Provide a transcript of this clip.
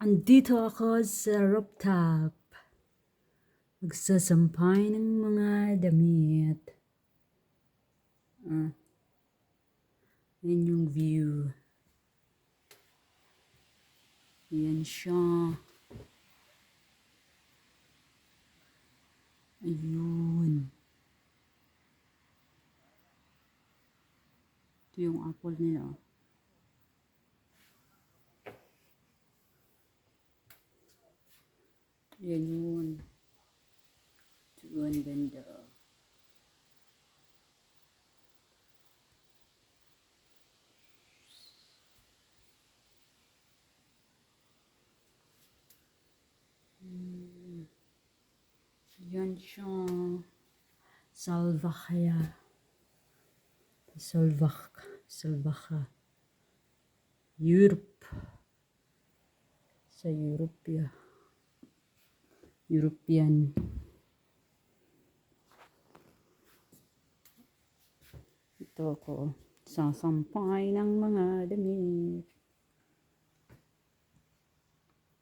Andito ako sa rooftop. Magsasampay ng mga damit. Ah. Yan yung view. Yan siya. Ayun. Ito yung apple nila. oh. Yan yun. Ang ganda. Hmm. Yan siya. Salvakaya. Salvak. Salvaka. Europe. Sa Europe ya. European. Ito ako. Sasampay ng mga damit.